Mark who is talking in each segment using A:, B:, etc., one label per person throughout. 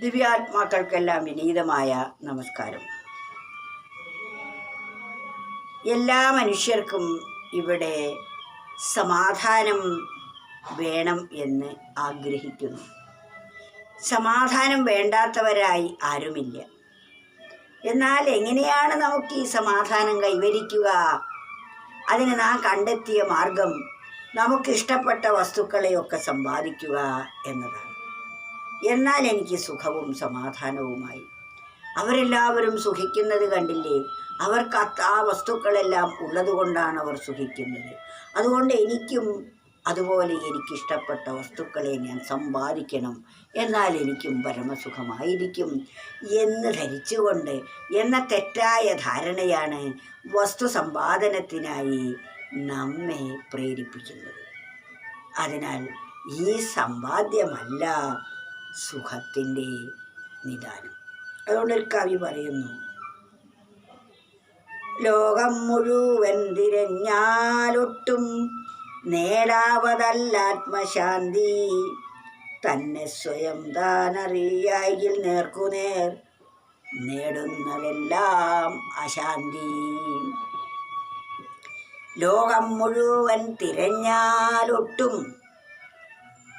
A: ദിവ്യാത്മാക്കൾക്കെല്ലാം വിനീതമായ നമസ്കാരം. എല്ലാ മനുഷ്യർക്കും ഇവിടെ സമാധാനം വേണം എന്ന് ആഗ്രഹിക്കുന്നു. സമാധാനം വേണ്ടാത്തവരായി ആരുമില്ല. എന്നാൽ എങ്ങനെയാണ് നമുക്ക് ഈ സമാധാനം കൈവരിക്കുക? അതിന് നാം കണ്ടെത്തിയ മാർഗം നമുക്കിഷ്ടപ്പെട്ട വസ്തുക്കളെയൊക്കെ സമ്പാദിക്കുക എന്നതാണ്. എന്നാൽ എനിക്ക് സുഖവും സമാധാനവുമായി. അവരെല്ലാവരും സുഖിക്കുന്നത് കണ്ടില്ലേ? അവർക്ക് ആ വസ്തുക്കളെല്ലാം ഉള്ളതുകൊണ്ടാണ് അവർ സുഖിക്കുന്നത്. അതുകൊണ്ട് എനിക്കും അതുപോലെ എനിക്കിഷ്ടപ്പെട്ട വസ്തുക്കളെ ഞാൻ സമ്പാദിക്കണം. എന്നാൽ എനിക്കും പരമസുഖമായിരിക്കും. എന്ന് ധരിച്ചുകൊണ്ട് എന്ന തെറ്റായ ധാരണയാണ് വസ്തു സമ്പാദനത്തിനായി നമ്മെ പ്രേരിപ്പിക്കുന്നത്. അതിനാൽ ഈ സമ്പാദ്യമല്ല സുഖത്തിന്റെ നിദാനം. അതുകൊണ്ട് ഒരു കവി പറയുന്നു ലോകം മുഴുവൻ തിരഞ്ഞാലൊട്ടും നേടാവതല്ലാത്മശാന്തി തന്നെ സ്വയം താനറിയായിൽ നേർക്കുനേർ നേടുന്നതെല്ലാം അശാന്തി. ലോകം മുഴുവൻ തിരഞ്ഞാലൊട്ടും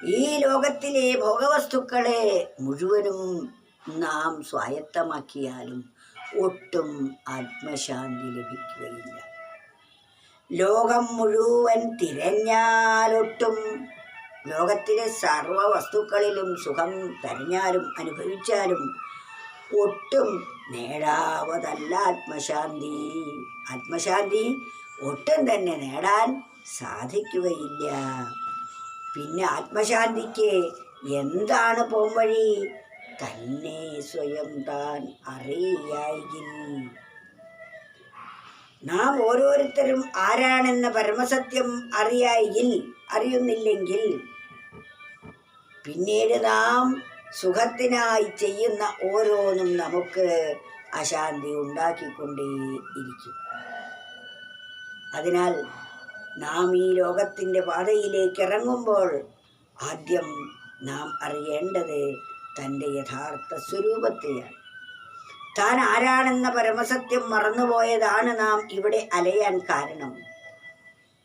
A: ഈ ലോകത്തിലെ ഭോഗവസ്തുക്കളെ മുഴുവനും നാം സ്വായത്തമാക്കിയാലും ഒട്ടും ആത്മശാന്തി ലഭിക്കുകയില്ല. ലോകം മുഴുവൻ തിരഞ്ഞാലൊട്ടും ലോകത്തിലെ സർവ വസ്തുക്കളിലും സുഖം തെരഞ്ഞാലും അനുഭവിച്ചാലും ഒട്ടും നേടാവതല്ല ആത്മശാന്തി. ആത്മശാന്തി ഒട്ടും തന്നെ നേടാൻ സാധിക്കുകയില്ല. പിന്നെ ആത്മശാന്തിക്ക് എന്താണ് പോംവഴി? തന്നെ സ്വയം താൻ അറിയായി നാം ഓരോരുത്തരും ആരാണെന്ന പരമസത്യം അറിയായിൽ അറിയുന്നില്ലെങ്കിൽ പിന്നീട് നാം സുഖത്തിനായി ചെയ്യുന്ന ഓരോന്നും നമുക്ക് അശാന്തി ഉണ്ടാക്കിക്കൊണ്ടേ ഇരിക്കും അതിനാൽ നാം ഈ ലോകത്തിന്റെ പാതയിലേക്ക് ഇറങ്ങുമ്പോൾ ആദ്യം നാം അറിയേണ്ടത് തന്റെ യഥാർത്ഥ സ്വരൂപത്തെയാണ്. താൻ ആരാണെന്ന പരമസത്യം മറന്നുപോയതാണ് നാം ഇവിടെ അലയാൻ കാരണം.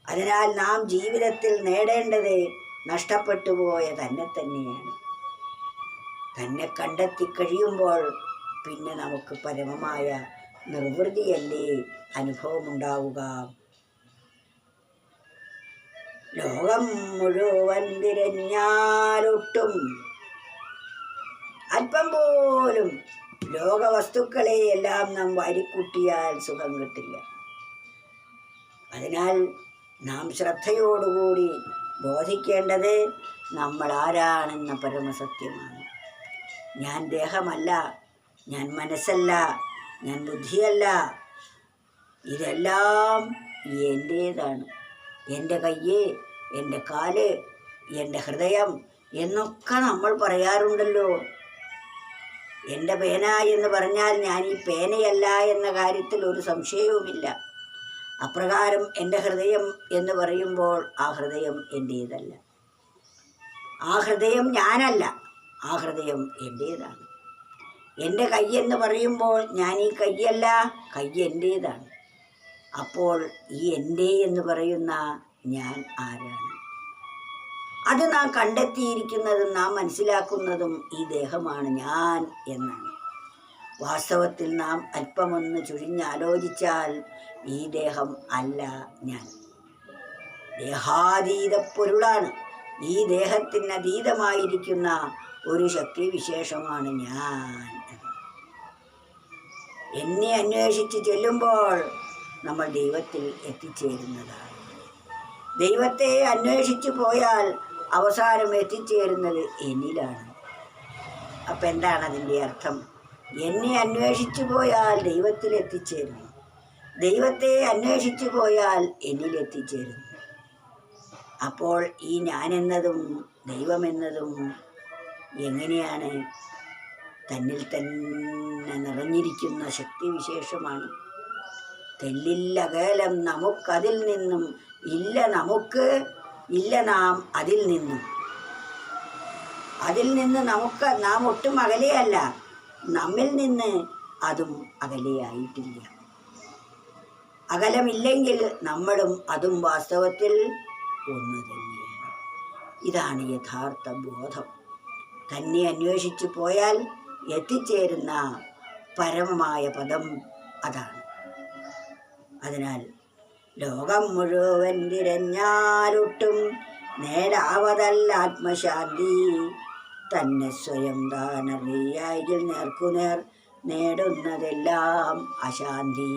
A: അതിനാൽ നാം ജീവിതത്തിൽ നേടേണ്ടത് നഷ്ടപ്പെട്ടു പോയ തന്നെ തന്നെയാണ്. തന്നെ കണ്ടെത്തി കഴിയുമ്പോൾ പിന്നെ നമുക്ക് പരമമായ നിർവൃതിയല്ലേ അനുഭവമുണ്ടാവുക? ലോകം മുഴുവൻ തിരഞ്ഞാലൊട്ടും. അല്പം പോലും ലോകവസ്തുക്കളെ എല്ലാം നാം വാരിക്കൂട്ടിയാൽ സുഖം കിട്ടില്ല. അതിനാൽ നാം ശ്രദ്ധയോടുകൂടി ബോധിക്കേണ്ടത് നമ്മൾ ആരാണെന്ന പരമസത്യമാണ്. ഞാൻ ദേഹമല്ല ഞാൻ മനസ്സല്ല ഞാൻ ബുദ്ധിയല്ല. ഇതെല്ലാം എന്റേതാണ്. എന്റെ കയ്യ് എന്റെ കാൽ എന്റെ ഹൃദയം എന്നൊക്കെ നമ്മൾ പറയാറുണ്ടല്ലോ. എന്റെ പേന എന്ന് പറഞ്ഞാൽ ഞാൻ ഈ പേനയല്ല എന്ന കാര്യത്തിൽ ഒരു സംശയവുമില്ല. അപ്രകാരം എന്റെ ഹൃദയം എന്ന് പറയുമ്പോൾ ആ ഹൃദയം എന്റേതല്ല ആ ഹൃദയം ഞാനല്ല ആ ഹൃദയം എന്റേതാണ് എന്റെ എന്ന് പറയുമ്പോൾ ഞാൻ ഈ കയ്യല്ല കൈ എന്റേതാണ് അപ്പോൾ ഈ എന്റെ എന്ന് പറയുന്ന ഞാൻ ആരാണ്? അത് നാം കണ്ടെത്തിയിരിക്കുന്നതും നാം മനസ്സിലാക്കുന്നതും ഈ ദേഹമാണ് ഞാൻ എന്നാണ്. വാസ്തവത്തിൽ നാം അല്പമൊന്ന് ചുഴിഞ്ഞാലോചിച്ചാൽ ഈ ദേഹം അല്ല ഞാൻ. ദേഹാതീത പൊരുളാണ് ഈ ദേഹത്തിന് അതീതമായിരിക്കുന്ന ഒരു ശക്തി വിശേഷമാണ് ഞാൻ. എന്നെ അന്വേഷിച്ച് ചെല്ലുമ്പോൾ നമ്മൾ ദൈവത്തിൽ എത്തിച്ചേരുന്നതാണ്. ദൈവത്തെ അന്വേഷിച്ചു പോയാൽ അവസാനം എത്തിച്ചേരുന്നത് എന്നിലാണ്. അപ്പം എന്താണ് അതിന്റെ അർത്ഥം? എന്നെ അന്വേഷിച്ചു പോയാൽ ദൈവത്തിൽ എത്തിച്ചേരുന്നു. ദൈവത്തെ അന്വേഷിച്ചു പോയാൽ എന്നിൽ എത്തിച്ചേരുന്നു. അപ്പോൾ ഈ ഞാനെന്നതും ദൈവമെന്നതും എങ്ങനെയാണ്? തന്നിൽ തന്നെ നിറഞ്ഞിരിക്കുന്ന ശക്തിവിശേഷമാണ് തെല്ലില്ലകലം നമുക്കതിൽ നിന്നും ഇല്ല നമുക്ക് ഇല്ല നാം അതിൽ നിന്നും. അതിൽ നിന്ന് നമുക്ക് നാം ഒട്ടും അകലെയല്ല നമ്മിൽ നിന്ന് അതും അകലെയായിട്ടില്ല. അകലമില്ലെങ്കിൽ നമ്മളും അതും വാസ്തവത്തിൽ ഒന്ന് തന്നെയാണ്. ഇതാണ് യഥാർത്ഥ ബോധം. തന്നെ അന്വേഷിച്ചു പോയാൽ എത്തിച്ചേരുന്ന പരമമായ പദം അതാണ്. അതിനാൽ ലോകം മുഴുവൻ തിരഞ്ഞാലൊട്ടും നേരാവതല്ല ആത്മശാന്തി. തന്നെ സ്വയം താനറിയായിൽ നേർക്കുനേർ നേടുന്നതെല്ലാം അശാന്തി.